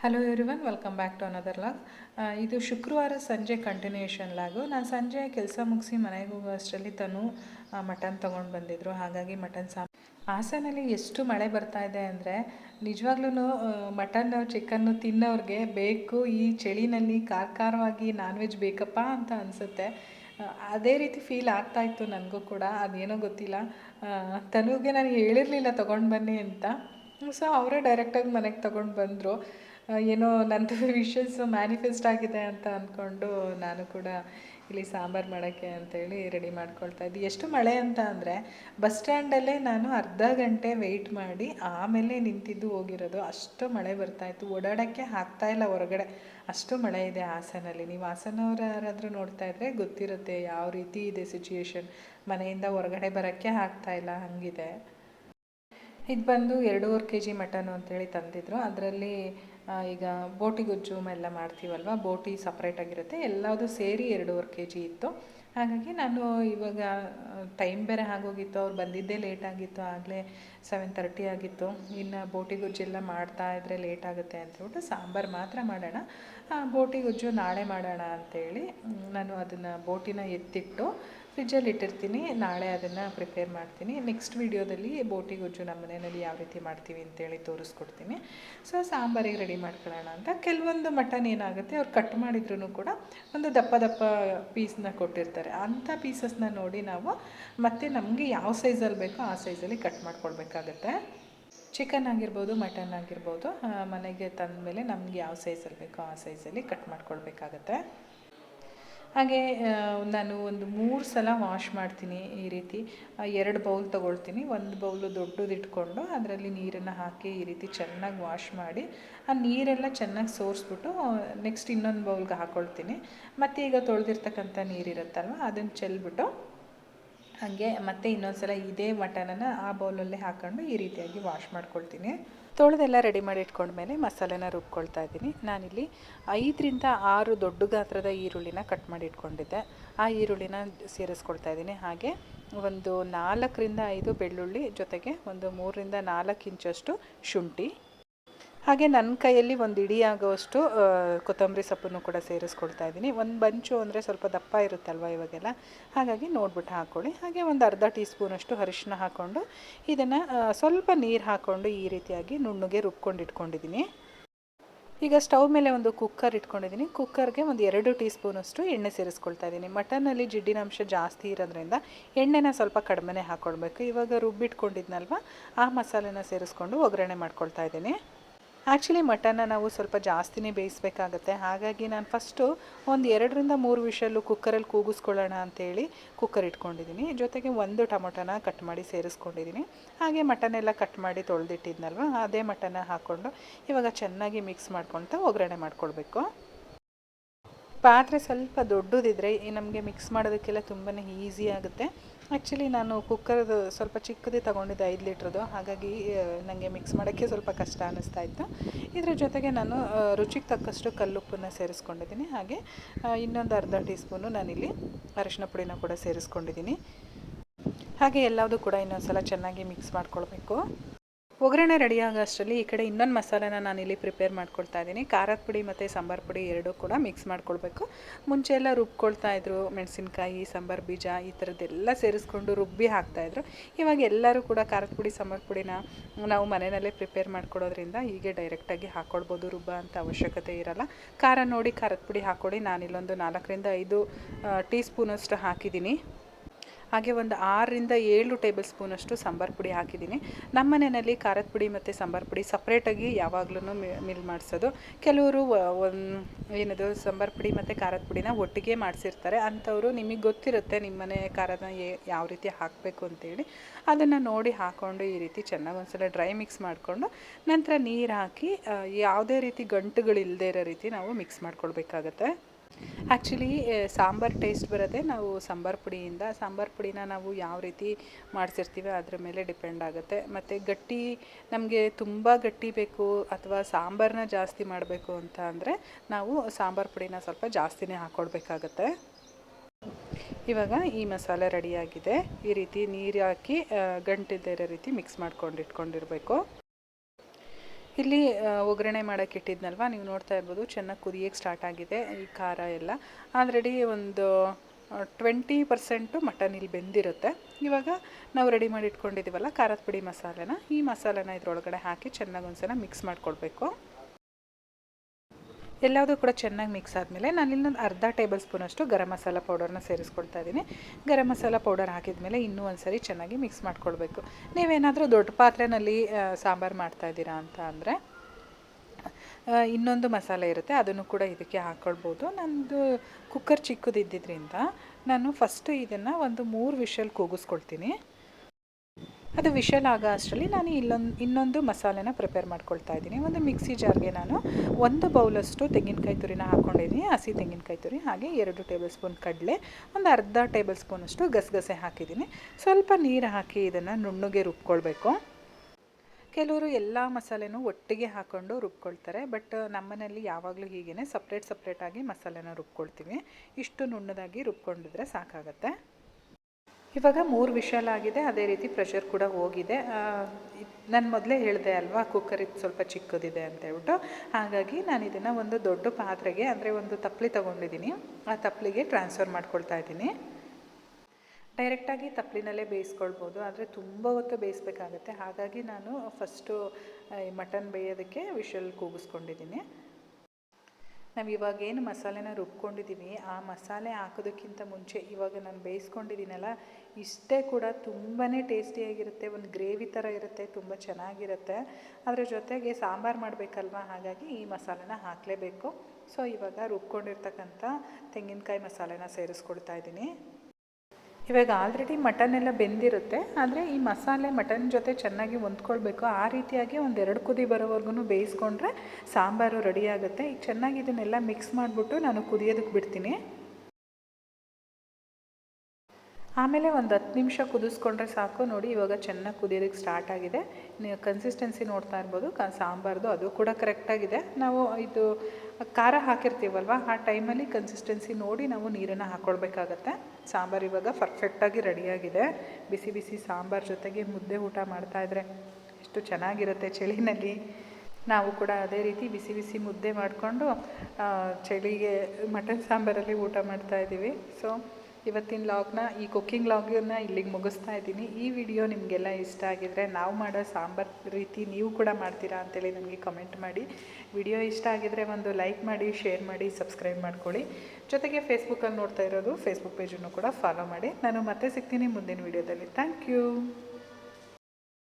Hello everyone welcome back to another vlog ಇದು ಶುಕ್ರವಾರ ಸಂಜೆ ಕಂಟಿನ್ಯೂಷನ್ ಲಾಗು. ನಾನು ಸಂಜೆ ಕೆಲಸ ಮುಗಿಸಿ ಮನೆಗೆ ಹೋಗೋ ಅಷ್ಟರಲ್ಲಿ ತನು ಮಟನ್ ತೊಗೊಂಡು ಬಂದಿದ್ರು. ಹಾಗಾಗಿ ಮಟನ್ ಸಾಂಬ್ ಹಾಸನಲ್ಲಿ ಎಷ್ಟು ಮಳೆ ಬರ್ತಾ ಇದೆ ಅಂದರೆ ನಿಜವಾಗ್ಲೂ ಮಟನ್ ಚಿಕನ್ನು ತಿನ್ನೋರಿಗೆ ಬೇಕು, ಈ ಚಳಿನಲ್ಲಿ ಖಾರ ಖಾರವಾಗಿ ನಾನ್ ವೆಜ್ ಬೇಕಪ್ಪ ಅಂತ ಅನಿಸುತ್ತೆ. ಅದೇ ರೀತಿ ಫೀಲ್ ಆಗ್ತಾ ಇತ್ತು ನನಗೂ ಕೂಡ. ಅದೇನೋ ಗೊತ್ತಿಲ್ಲ. ತನುಗೆ ನಾನು ಹೇಳಿರಲಿಲ್ಲ ತೊಗೊಂಡು ಬನ್ನಿ ಅಂತ. ಸೊ ಅವರೇ ಡೈರೆಕ್ಟಾಗಿ ಮನೆಗೆ ತಗೊಂಡು ಬಂದರು. ಏನೋ ನಂದು ವಿಷಸ್ ಮ್ಯಾನಿಫೆಸ್ಟ್ ಆಗಿದೆ ಅಂತ ಅಂದ್ಕೊಂಡು ನಾನು ಕೂಡ ಇಲ್ಲಿ ಸಾಂಬಾರು ಮಾಡೋಕ್ಕೆ ಅಂತೇಳಿ ರೆಡಿ ಮಾಡ್ಕೊಳ್ತಾ ಇದ್ದೆ. ಎಷ್ಟು ಮಳೆ ಅಂತ ಅಂದರೆ ಬಸ್ ಸ್ಟ್ಯಾಂಡಲ್ಲೇ ನಾನು ಅರ್ಧ ಗಂಟೆ ವೆಯ್ಟ್ ಮಾಡಿ ಆಮೇಲೆ ನಿಂತಿದ್ದು ಹೋಗಿರೋದು. ಅಷ್ಟು ಮಳೆ ಬರ್ತಾಯಿತ್ತು ಓಡಾಡೋಕ್ಕೆ ಇಲ್ಲ ಹೊರಗಡೆ. ಅಷ್ಟು ಮಳೆ ಇದೆ ಹಾಸನಲ್ಲಿ. ನೀವು ಹಾಸನವ್ರು ಯಾರಾದರೂ ನೋಡ್ತಾ ಇದ್ದರೆ ಗೊತ್ತಿರುತ್ತೆ ಯಾವ ರೀತಿ ಇದೆ ಸಿಚುಯೇಷನ್ ಮನೆಯಿಂದ ಹೊರಗಡೆ ಬರೋಕ್ಕೆ ಆಗ್ತಾಯಿಲ್ಲ ಹಾಗಿದೆ. ಇದು ಬಂದು ಎರಡೂವರೆ ಕೆ ಜಿ ಮಟನು ಅಂತೇಳಿ ತಂದಿದ್ರು. ಅದರಲ್ಲಿ ಈಗ ಬೋಟಿ ಗೊಜ್ಜು ಎಲ್ಲ ಮಾಡ್ತೀವಲ್ವ, ಬೋಟಿ ಸಪ್ರೇಟಾಗಿರುತ್ತೆ ಎಲ್ಲದೂ ಸೇರಿ ಎರಡೂವರೆ ಕೆ ಜಿ ಇತ್ತು. ಹಾಗಾಗಿ ನಾನು ಇವಾಗ ಟೈಮ್ ಬೇರೆ ಆಗೋಗಿತ್ತು. ಅವ್ರು ಬಂದಿದ್ದೇ ಲೇಟ್ ಆಗಿತ್ತು, ಆಗಲೇ ಸೆವೆನ್ ತರ್ಟಿ ಆಗಿತ್ತು. ಇನ್ನು ಬೋಟಿ ಗೊಜ್ಜೆಲ್ಲ ಮಾಡ್ತಾ ಇದ್ದರೆ ಲೇಟ್ ಆಗುತ್ತೆ ಅಂತ ಹೇಳ್ಬಿಟ್ಟು ಸಾಂಬಾರು ಮಾತ್ರ ಮಾಡೋಣ. ಬೋಟಿ ಗೊಜ್ಜು ನಾಳೆ ಮಾಡೋಣ ಅಂತೇಳಿ ನಾನು ಅದನ್ನು ಬೋಟಿನ ಎತ್ತಿಟ್ಟು ಫ್ರಿಜ್ಜಲ್ಲಿ ಇಟ್ಟಿರ್ತೀನಿ. ನಾಳೆ ಅದನ್ನು ಪ್ರಿಪೇರ್ ಮಾಡ್ತೀನಿ. ನೆಕ್ಸ್ಟ್ ವೀಡಿಯೋದಲ್ಲಿ ಬೋಟಿ ಗೊಜ್ಜು ನಮ್ಮ ಮನೆಯಲ್ಲಿ ಯಾವ ರೀತಿ ಮಾಡ್ತೀವಿ ಅಂತೇಳಿ ತೋರಿಸ್ಕೊಡ್ತೀನಿ. ಸೊ ಸಾಂಬಾರಿಗೆ ರೆಡಿ ಮಾಡ್ಕೊಳ್ಳೋಣ ಅಂತ. ಕೆಲವೊಂದು ಮಟನ್ ಏನಾಗುತ್ತೆ, ಅವ್ರು ಕಟ್ ಮಾಡಿದ್ರು ಕೂಡ ಒಂದು ದಪ್ಪ ದಪ್ಪ ಪೀಸ್ನ ಕೊಟ್ಟಿರ್ತಾರೆ. ಅಂಥ ಪೀಸಸ್ನ ನೋಡಿ ನಾವು ಮತ್ತೆ ನಮಗೆ ಯಾವ ಸೈಜಲ್ಲಿ ಬೇಕೋ ಆ ಸೈಜಲ್ಲಿ ಕಟ್ ಮಾಡ್ಕೊಳ್ಬೇಕಾಗತ್ತೆ. ಚಿಕನ್ ಆಗಿರ್ಬೋದು ಮಟನ್ ಆಗಿರ್ಬೋದು ಮನೆಗೆ ತಂದ ಮೇಲೆ ನಮ್ಗೆ ಯಾವ ಸೈಜಲ್ಲಿ ಬೇಕೋ ಆ ಸೈಜಲ್ಲಿ ಕಟ್ ಮಾಡ್ಕೊಳ್ಬೇಕಾಗತ್ತೆ. ಹಾಗೆ ನಾನು ಒಂದು ಮೂರು ಸಲ ವಾಶ್ ಮಾಡ್ತೀನಿ ಈ ರೀತಿ. ಎರಡು ಬೌಲ್ ತೊಗೊಳ್ತೀನಿ. ಒಂದು ಬೌಲು ದೊಡ್ಡದು ಇಟ್ಕೊಂಡು ಅದರಲ್ಲಿ ನೀರನ್ನು ಹಾಕಿ ಈ ರೀತಿ ಚೆನ್ನಾಗಿ ವಾಶ್ ಮಾಡಿ, ಆ ನೀರೆಲ್ಲ ಚೆನ್ನಾಗಿ ಸೋರಿಸ್ಬಿಟ್ಟು ನೆಕ್ಸ್ಟ್ ಇನ್ನೊಂದು ಬೌಲ್ಗೆ ಹಾಕ್ಕೊಳ್ತೀನಿ ಮತ್ತು ಈಗ ತೊಳೆದಿರ್ತಕ್ಕಂಥ ನೀರಿರುತ್ತಲ್ವ, ಅದನ್ನು ಚೆಲ್ಬಿಟ್ಟು ಹಾಗೆ ಮತ್ತೆ ಇನ್ನೊಂದು ಸಲ ಇದೇ ಮಟನನ್ನು ಆ ಬೌಲಲ್ಲೇ ಹಾಕ್ಕೊಂಡು ಈ ರೀತಿಯಾಗಿ ವಾಶ್ ಮಾಡ್ಕೊಳ್ತೀನಿ. ತೊಳೆದೆಲ್ಲ ರೆಡಿ ಮಾಡಿ ಇಟ್ಕೊಂಡ್ಮೇಲೆ ಮಸಾಲೆನ ರುಬ್ಕೊಳ್ತಾ ಇದ್ದೀನಿ. ನಾನಿಲ್ಲಿ ಐದರಿಂದ ಆರು ದೊಡ್ಡ ಗಾತ್ರದ ಈರುಳ್ಳಿನ ಕಟ್ ಮಾಡಿ ಇಟ್ಕೊಂಡಿದ್ದೆ. ಆ ಈರುಳ್ಳಿನ ಸೇರಿಸ್ಕೊಳ್ತಾ ಇದ್ದೀನಿ. ಹಾಗೆ ಒಂದು ನಾಲ್ಕರಿಂದ ಐದು ಬೆಳ್ಳುಳ್ಳಿ ಜೊತೆಗೆ ಒಂದು ಮೂರರಿಂದ ನಾಲ್ಕು ಇಂಚಷ್ಟು ಶುಂಠಿ ಹಾಗೆ ನನ್ನ ಕೈಯಲ್ಲಿ ಒಂದು ಇಡೀ ಕೊತ್ತಂಬರಿ ಸೊಪ್ಪನ್ನು ಕೂಡ ಸೇರಿಸ್ಕೊಳ್ತಾ ಇದ್ದೀನಿ. ಒಂದು ಬಂಚು ಅಂದರೆ ಸ್ವಲ್ಪ ದಪ್ಪ ಇರುತ್ತಲ್ವ ಇವಾಗೆಲ್ಲ? ಹಾಗಾಗಿ ನೋಡ್ಬಿಟ್ಟು ಹಾಕ್ಕೊಳ್ಳಿ ಹಾಗೆ ಒಂದು ಅರ್ಧ ಟೀ ಸ್ಪೂನಷ್ಟು ಅರಿಶಿನ ಹಾಕ್ಕೊಂಡು ಇದನ್ನು ಸ್ವಲ್ಪ ನೀರು ಹಾಕ್ಕೊಂಡು ಈ ರೀತಿಯಾಗಿ ನುಣ್ಣಗೆ ರುಬ್ಕೊಂಡು ಇಟ್ಕೊಂಡಿದ್ದೀನಿ. ಈಗ ಸ್ಟವ್ ಮೇಲೆ ಒಂದು ಕುಕ್ಕರ್ ಇಟ್ಕೊಂಡಿದ್ದೀನಿ. ಕುಕ್ಕರ್ಗೆ ಒಂದು ಎರಡು ಟೀ ಸ್ಪೂನಷ್ಟು ಎಣ್ಣೆ ಸೇರಿಸ್ಕೊಳ್ತಾ ಇದ್ದೀನಿ. ಮಟನಲ್ಲಿ ಜಿಡ್ಡಿನ ಅಂಶ ಜಾಸ್ತಿ ಇರೋದ್ರಿಂದ ಎಣ್ಣೆನ ಸ್ವಲ್ಪ ಕಡಿಮೆನೇ ಹಾಕ್ಕೊಳ್ಬೇಕು ಇವಾಗ ರುಬ್ಬಿಟ್ಕೊಂಡಿದ್ನಲ್ವ, ಆ ಮಸಾಲೆನ ಸೇರಿಸ್ಕೊಂಡು ಒಗ್ಗರಣೆ ಮಾಡ್ಕೊಳ್ತಾ ಇದ್ದೀನಿ. ಆ್ಯಕ್ಚುಲಿ ಮಟನ್ನ ನಾವು ಸ್ವಲ್ಪ ಜಾಸ್ತಿನೇ ಬೇಯಿಸಬೇಕಾಗತ್ತೆ. ಹಾಗಾಗಿ ನಾನು ಫಸ್ಟು ಒಂದು ಎರಡರಿಂದ ಮೂರು ವಿಷಲ್ಲು ಕುಕ್ಕರಲ್ಲಿ ಕೂಗಿಸ್ಕೊಳ್ಳೋಣ ಅಂತೇಳಿ ಕುಕ್ಕರ್ ಇಟ್ಕೊಂಡಿದ್ದೀನಿ ಜೊತೆಗೆ ಒಂದು ಟೊಮೊಟೊನ ಕಟ್ ಮಾಡಿ ಸೇರಿಸ್ಕೊಂಡಿದ್ದೀನಿ ಹಾಗೆ ಮಟನ್ ಎಲ್ಲ ಕಟ್ ಮಾಡಿ ತೊಳೆದಿಟ್ಟಿದ್ನಲ್ವ, ಅದೇ ಮಟನ್ನ ಹಾಕ್ಕೊಂಡು ಇವಾಗ ಚೆನ್ನಾಗಿ ಮಿಕ್ಸ್ ಮಾಡ್ಕೊಳ್ತಾ ಒಗ್ಗರಣೆ ಮಾಡ್ಕೊಳ್ಬೇಕು. ಪಾತ್ರೆ ಸ್ವಲ್ಪ ದೊಡ್ಡದಿದ್ರೆ ನಮಗೆ ಮಿಕ್ಸ್ ಮಾಡೋದಕ್ಕೆಲ್ಲ ತುಂಬಾ ಈಸಿ ಆಗುತ್ತೆ. ಆ್ಯಕ್ಚುಲಿ ನಾನು ಕುಕ್ಕರ್ದು ಸ್ವಲ್ಪ ಚಿಕ್ಕದೇ ತೊಗೊಂಡಿದ್ದೆ ಐದು ಲೀಟ್ರದ್ದು ಹಾಗಾಗಿ ನನಗೆ ಮಿಕ್ಸ್ ಮಾಡೋಕ್ಕೆ ಸ್ವಲ್ಪ ಕಷ್ಟ ಅನ್ನಿಸ್ತಾ ಇತ್ತು. ಇದರ ಜೊತೆಗೆ ನಾನು ರುಚಿಗೆ ತಕ್ಕಷ್ಟು ಕಲ್ಲುಪ್ಪನ್ನು ಸೇರಿಸ್ಕೊಂಡಿದ್ದೀನಿ. ಹಾಗೆ ಇನ್ನೊಂದು ಅರ್ಧ ಟೀ ಸ್ಪೂನು ನಾನಿಲ್ಲಿ ಅರಿಶಿನ ಪುಡಿನ ಕೂಡ ಸೇರಿಸ್ಕೊಂಡಿದ್ದೀನಿ. ಹಾಗೆ ಎಲ್ಲದೂ ಕೂಡ ಇನ್ನೊಂದು ಸಲ ಚೆನ್ನಾಗಿ ಮಿಕ್ಸ್ ಮಾಡ್ಕೊಳ್ಬೇಕು. ಒಗ್ಗರಣೆ ರೆಡಿ ಆಗೋ ಅಷ್ಟರಲ್ಲಿ ಈ ಕಡೆ ಇನ್ನೊಂದು ಮಸಾಲೆನ ಇಲ್ಲಿ ಪ್ರಿಪೇರ್ ಮಾಡ್ಕೊಳ್ತಾ ಇದ್ದೀನಿ. ಖಾರದ ಪುಡಿ ಮತ್ತು ಸಾಂಬಾರು ಪುಡಿ ಎರಡೂ ಕೂಡ ಮಿಕ್ಸ್ ಮಾಡ್ಕೊಳ್ಬೇಕು. ಮುಂಚೆ ಎಲ್ಲ ರುಬ್ಕೊಳ್ತಾ ಇದ್ರು ಮೆಣಸಿನ್ಕಾಯಿ, ಸಾಂಬಾರು ಬೀಜ ಈ ಥರದ್ದೆಲ್ಲ ಸೇರಿಸ್ಕೊಂಡು ರುಬ್ಬಿ ಹಾಕ್ತಾಯಿದ್ರು ಇವಾಗ ಎಲ್ಲರೂ ಕೂಡ ಖಾರದ ಪುಡಿ, ಸಾಂಬಾರು ಪುಡಿನ ನಾವು ಮನೆಯಲ್ಲೇ ಪ್ರಿಪೇರ್ ಮಾಡ್ಕೊಡೋದ್ರಿಂದ ಹೀಗೆ ಡೈರೆಕ್ಟಾಗಿ ಹಾಕ್ಕೊಳ್ಬೋದು ರುಬ್ಬ ಅಂತ ಅವಶ್ಯಕತೆ ಇರಲ್ಲ. ಖಾರ ನೋಡಿ ಖಾರದ ಪುಡಿ ಹಾಕ್ಕೊಡಿ. ನಾನಿಲ್ಲೊಂದು ನಾಲ್ಕರಿಂದ ಐದು ಟೀ ಸ್ಪೂನಷ್ಟು ಹಾಕಿದ್ದೀನಿ. ಹಾಗೆ ಒಂದು ಆರರಿಂದ ಏಳು ಟೇಬಲ್ ಸ್ಪೂನಷ್ಟು ಸಾಂಬಾರು ಪುಡಿ ಹಾಕಿದ್ದೀನಿ. ನಮ್ಮ ಮನೆಯಲ್ಲಿ ಖಾರದ ಪುಡಿ ಮತ್ತು ಸಾಂಬಾರು ಪುಡಿ ಸಪ್ರೇಟಾಗಿ ಯಾವಾಗಲೂ ಮಿಲ್ ಮಾಡಿಸೋದು. ಕೆಲವರು ಒಂದು ಏನದು ಸಾಂಬಾರು ಪುಡಿ ಮತ್ತು ಖಾರದ ಪುಡಿನ ಒಟ್ಟಿಗೆ ಮಾಡಿಸಿರ್ತಾರೆ. ಅಂಥವರು ನಿಮಗೆ ಗೊತ್ತಿರುತ್ತೆ ನಿಮ್ಮ ಮನೆ ಖಾರನ ಯಾವ ರೀತಿ ಹಾಕಬೇಕು ಅಂತೇಳಿ. ಅದನ್ನು ನೋಡಿ ಹಾಕ್ಕೊಂಡು ಈ ರೀತಿ ಚೆನ್ನಾಗಿ ಒಂದ್ಸಲ ಡ್ರೈ ಮಿಕ್ಸ್ ಮಾಡಿಕೊಂಡು ನಂತರ ನೀರು ಹಾಕಿ ಯಾವುದೇ ರೀತಿ ಗಂಟುಗಳಿಲ್ಲದೆ ಇರೋ ರೀತಿ ನಾವು ಮಿಕ್ಸ್ ಮಾಡ್ಕೊಳ್ಬೇಕಾಗತ್ತೆ. ಆ್ಯಕ್ಚುಲಿ ಸಾಂಬಾರು ಟೇಸ್ಟ್ ಬರೋದೇ ನಾವು ಸಾಂಬಾರು ಪುಡಿಯಿಂದ, ಸಾಂಬಾರು ಪುಡಿನ ನಾವು ಯಾವ ರೀತಿ ಮಾಡಿಸಿರ್ತೀವಿ ಅದ್ರ ಮೇಲೆ ಡಿಪೆಂಡ್ ಆಗುತ್ತೆ. ಮತ್ತು ಗಟ್ಟಿ, ನಮಗೆ ತುಂಬ ಗಟ್ಟಿ ಬೇಕು ಅಥವಾ ಸಾಂಬಾರನ್ನ ಜಾಸ್ತಿ ಮಾಡಬೇಕು ಅಂತ ಅಂದರೆ ನಾವು ಸಾಂಬಾರು ಪುಡಿನ ಸ್ವಲ್ಪ ಜಾಸ್ತಿನೇ ಹಾಕ್ಕೊಡ್ಬೇಕಾಗತ್ತೆ ಇವಾಗ ಈ ಮಸಾಲೆ ರೆಡಿಯಾಗಿದೆ ಈ ರೀತಿ ನೀರು ಹಾಕಿ ಗಂಟಿದ್ದೇ ಇರೋ ರೀತಿ ಮಿಕ್ಸ್ ಮಾಡ್ಕೊಂಡು ಇಟ್ಕೊಂಡಿರಬೇಕು. ಇಲ್ಲಿ ಒಗ್ಗರಣೆ ಮಾಡೋಕ್ಕೆ ಇಟ್ಟಿದ್ನಲ್ವ? ನೀವು ನೋಡ್ತಾ ಇರ್ಬೋದು, ಚೆನ್ನಾಗಿ ಕುದಿಯೋಕ್ಕೆ ಸ್ಟಾರ್ಟ್ ಆಗಿದೆ, ಈ ಖಾರ ಎಲ್ಲ. ಆಲ್ರೆಡಿ ಒಂದು ಟ್ವೆಂಟಿ ಪರ್ಸೆಂಟು ಮಟನ್ ಇಲ್ಲಿ ಬೆಂದಿರುತ್ತೆ. ಇವಾಗ ನಾವು ರೆಡಿ ಮಾಡಿ ಇಟ್ಕೊಂಡಿದ್ದೀವಲ್ಲ, ಖಾರದ ಪುಡಿ ಮಸಾಲೆನ. ಈ ಮಸಾಲೆನ ಇದ್ರೊಳಗಡೆ ಹಾಕಿ ಚೆನ್ನಾಗಿ ಒಂದ್ಸಲ ಮಿಕ್ಸ್ ಮಾಡ್ಕೊಳ್ಬೇಕು. ಎಲ್ಲದೂ ಕೂಡ ಚೆನ್ನಾಗಿ ಮಿಕ್ಸ್ ಆದಮೇಲೆ ನಾನು ಇಲ್ಲೊಂದು ಅರ್ಧ ಟೇಬಲ್ ಸ್ಪೂನಷ್ಟು ಗರಂ ಮಸಾಲ ಪೌಡರ್ನ ಸೇರಿಸ್ಕೊಳ್ತಾ ಇದ್ದೀನಿ. ಗರಂ ಮಸಾಲ ಪೌಡರ್ ಹಾಕಿದ್ಮೇಲೆ ಇನ್ನೂ ಒಂದು ಸರಿ ಚೆನ್ನಾಗಿ ಮಿಕ್ಸ್ ಮಾಡ್ಕೊಳ್ಬೇಕು. ನೀವೇನಾದರೂ ದೊಡ್ಡ ಪಾತ್ರೆನಲ್ಲಿ ಸಾಂಬಾರು ಮಾಡ್ತಾ ಇದ್ದೀರಾ ಅಂತ ಅಂದರೆ ಇನ್ನೊಂದು ಮಸಾಲೆ ಇರುತ್ತೆ, ಅದನ್ನು ಕೂಡ ಇದಕ್ಕೆ ಹಾಕ್ಕೊಳ್ಬೋದು ನಂದು ಕುಕ್ಕರ್ ಚಿಕ್ಕದಿದ್ದರಿಂದ ನಾನು ಫಸ್ಟು ಇದನ್ನು ಒಂದು ಮೂರು ವಿಷಲ್ ಕೂಗಿಸ್ಕೊಳ್ತೀನಿ. ಅದು ವಿಷಲ್ ಆಗೋ ಅಷ್ಟರಲ್ಲಿ ನಾನು ಇಲ್ಲೊಂದು, ಇನ್ನೊಂದು ಮಸಾಲೆನ ಪ್ರಿಪೇರ್ ಮಾಡ್ಕೊಳ್ತಾ ಇದ್ದೀನಿ. ಒಂದು ಮಿಕ್ಸಿ ಜಾರ್ಗೆ ನಾನು ಒಂದು ಬೌಲಷ್ಟು ತೆಂಗಿನಕಾಯಿ ತುರಿನ ಹಾಕ್ಕೊಂಡಿದ್ದೀನಿ ಹಸಿ ತೆಂಗಿನಕಾಯಿ ತುರಿ ಹಾಗೆ ಎರಡು ಟೇಬಲ್ ಸ್ಪೂನ್ ಕಡಲೆ, ಒಂದು ಅರ್ಧ ಟೇಬಲ್ ಸ್ಪೂನಷ್ಟು ಗಸಗಸೆ ಹಾಕಿದ್ದೀನಿ. ಸ್ವಲ್ಪ ನೀರು ಹಾಕಿ ಇದನ್ನು ನುಣ್ಣಗೆ ರುಬ್ಕೊಳ್ಬೇಕು. ಕೆಲವರು ಎಲ್ಲ ಮಸಾಲೆನೂ ಒಟ್ಟಿಗೆ ಹಾಕ್ಕೊಂಡು ರುಬ್ಕೊಳ್ತಾರೆ, ಬಟ್ ನಮ್ಮನೇಲಿ ಯಾವಾಗಲೂ ಹೀಗೇ ಸಪ್ರೇಟ್ ಸಪ್ರೇಟಾಗಿ ಮಸಾಲೆನ ರುಬ್ಕೊಳ್ತೀವಿ. ಇಷ್ಟು ನುಣ್ಣದಾಗಿ ರುಬ್ಕೊಂಡಿದ್ರೆ ಸಾಕಾಗತ್ತೆ. ಇವಾಗ ಮೂರು ವಿಷಲ್ ಆಗಿದೆ, ಅದೇ ರೀತಿ ಪ್ರೆಷರ್ ಕೂಡ ಹೋಗಿದೆ. ನಾನು ಮೊದಲೇ ಹೇಳಿದೆ ಅಲ್ವಾ ಕುಕ್ಕರ್ ಇದು ಸ್ವಲ್ಪ ಚಿಕ್ಕದಿದೆ ಅಂತ ಹೇಳ್ಬಿಟ್ಟು. ಹಾಗಾಗಿ ನಾನು ಇದನ್ನು ಒಂದು ದೊಡ್ಡ ಪಾತ್ರೆಗೆ, ಅಂದರೆ ಒಂದು ತಪ್ಪಲಿ ತೊಗೊಂಡಿದ್ದೀನಿ ಆ ತಪ್ಪಲಿಗೆ ಟ್ರಾನ್ಸ್ಫರ್ ಮಾಡ್ಕೊಳ್ತಾ ಇದ್ದೀನಿ. ಡೈರೆಕ್ಟಾಗಿ ತಪ್ಪಲಿನಲ್ಲೇ ಬೇಯಿಸ್ಕೊಳ್ಬೋದು, ಆದರೆ ತುಂಬ ಹೊತ್ತು ಬೇಯಿಸ್ಬೇಕಾಗತ್ತೆ. ಹಾಗಾಗಿ ನಾನು ಫಸ್ಟು ಮಟನ್ ಬೇಯೋದಕ್ಕೆ ವಿಷಲ್ ಕೂಗಿಸ್ಕೊಂಡಿದ್ದೀನಿ ನಾವು ಇವಾಗ ಏನು ಮಸಾಲೆನ ರುಬ್ಕೊಂಡಿದ್ದೀವಿ ಆ ಮಸಾಲೆ ಹಾಕೋದಕ್ಕಿಂತ ಮುಂಚೆ ಇವಾಗ ನಾನು ಬೇಯಿಸ್ಕೊಂಡಿದ್ದೀನಲ್ಲ ಇಷ್ಟೇ ಕೂಡ ತುಂಬಾ ಟೇಸ್ಟಿಯಾಗಿರುತ್ತೆ, ಒಂದು ಗ್ರೇವಿ ಥರ ಇರುತ್ತೆ, ತುಂಬ ಚೆನ್ನಾಗಿರುತ್ತೆ. ಅದರ ಜೊತೆಗೆ ಸಾಂಬಾರು ಮಾಡಬೇಕಲ್ವಾ, ಹಾಗಾಗಿ ಈ ಮಸಾಲೆನ ಹಾಕಲೇಬೇಕು. ಸೊ, ಇವಾಗ ರುಬ್ಕೊಂಡಿರ್ತಕ್ಕಂಥ ತೆಂಗಿನಕಾಯಿ ಮಸಾಲೆನ ಸೇರಿಸ್ಕೊಳ್ತಾ ಇದ್ದೀನಿ ಇವಾಗ ಆಲ್ರೆಡಿ ಮಟನ್ ಎಲ್ಲ ಬೆಂದಿರುತ್ತೆ, ಆದರೆ ಈ ಮಸಾಲೆ ಮಟನ್ ಜೊತೆ ಚೆನ್ನಾಗಿ ಹೊಂದ್ಕೊಳ್ಬೇಕು. ಆ ರೀತಿಯಾಗಿ ಒಂದೆರಡು ಕುದಿ ಬರೋವರೆಗೂ ಬೇಯಿಸ್ಕೊಂಡ್ರೆ ಸಾಂಬಾರು ರೆಡಿ ಆಗುತ್ತೆ. ಈಗ ಚೆನ್ನಾಗಿ ಇದನ್ನೆಲ್ಲ ಮಿಕ್ಸ್ ಮಾಡಿಬಿಟ್ಟು ನಾನು ಕುದಿಯೋದಕ್ಕೆ ಬಿಡ್ತೀನಿ. ಆಮೇಲೆ ಒಂದು ಹತ್ತು ನಿಮಿಷ ಕುದಿಸ್ಕೊಂಡ್ರೆ ಸಾಕು. ನೋಡಿ, ಇವಾಗ ಚೆನ್ನಾಗಿ ಕುದಿಯೋದಕ್ಕೆ ಸ್ಟಾರ್ಟ್ ಆಗಿದೆ. ಕನ್ಸಿಸ್ಟೆನ್ಸಿ ನೋಡ್ತಾ ಇರ್ಬೋದು. ಕ, ಸಾಂಬಾರ್ದು ಅದು ಕೂಡ ಕರೆಕ್ಟಾಗಿದೆ ನಾವು ಇದು ಖಾರ ಹಾಕಿರ್ತೀವಲ್ವ, ಆ ಟೈಮಲ್ಲಿ ಕನ್ಸಿಸ್ಟೆನ್ಸಿ ನೋಡಿ ನಾವು ನೀರನ್ನು ಹಾಕ್ಕೊಳ್ಬೇಕಾಗತ್ತೆ ಸಾಂಬಾರು ಇವಾಗ ಪರ್ಫೆಕ್ಟಾಗಿ ರೆಡಿಯಾಗಿದೆ ಬಿಸಿ ಬಿಸಿ ಸಾಂಬಾರು ಜೊತೆಗೆ ಮುದ್ದೆ ಊಟ ಮಾಡ್ತಾಯಿದ್ರೆ ಎಷ್ಟು ಚೆನ್ನಾಗಿರುತ್ತೆ ಚಳಿನಲ್ಲಿ. ನಾವು ಕೂಡ ಅದೇ ರೀತಿ ಬಿಸಿ ಬಿಸಿ ಮುದ್ದೆ ಮಾಡಿಕೊಂಡು ಚಳಿಗೆ ಮಟನ್ ಸಾಂಬಾರಲ್ಲಿ ಊಟ ಮಾಡ್ತಾ ಇದ್ದೀವಿ. ಸೊ ಇವತ್ತಿನ ಲಾಗ್ನ, ಈ ಕುಕ್ಕಿಂಗ್ ಲಾಗನ್ನ ಇಲ್ಲಿಗೆ ಮುಗಿಸ್ತಾ ಇದ್ದೀನಿ. ಈ ವಿಡಿಯೋ ನಿಮಗೆಲ್ಲ ಇಷ್ಟ ಆಗಿದರೆ ನಾವು ಮಾಡೋ ಸಾಂಬಾರ್ ರೀತಿ ನೀವು ಕೂಡ ಮಾಡ್ತೀರಾ ಅಂತೇಳಿ ನನಗೆ ಕಮೆಂಟ್ ಮಾಡಿ. ವಿಡಿಯೋ ಇಷ್ಟ ಆಗಿದರೆ ಒಂದು ಲೈಕ್ ಮಾಡಿ ಶೇರ್ ಮಾಡಿ ಸಬ್ಸ್ಕ್ರೈಬ್ ಮಾಡ್ಕೊಳ್ಳಿ. ಜೊತೆಗೆ ಫೇಸ್ಬುಕ್ಕಲ್ಲಿ ನೋಡ್ತಾ ಇರೋದು ಫೇಸ್ಬುಕ್ ಪೇಜನ್ನು ಕೂಡ ಫಾಲೋ ಮಾಡಿ. ನಾನು ಮತ್ತೆ ಸಿಗ್ತೀನಿ ಮುಂದಿನ ವಿಡಿಯೋದಲ್ಲಿ ಥ್ಯಾಂಕ್ ಯು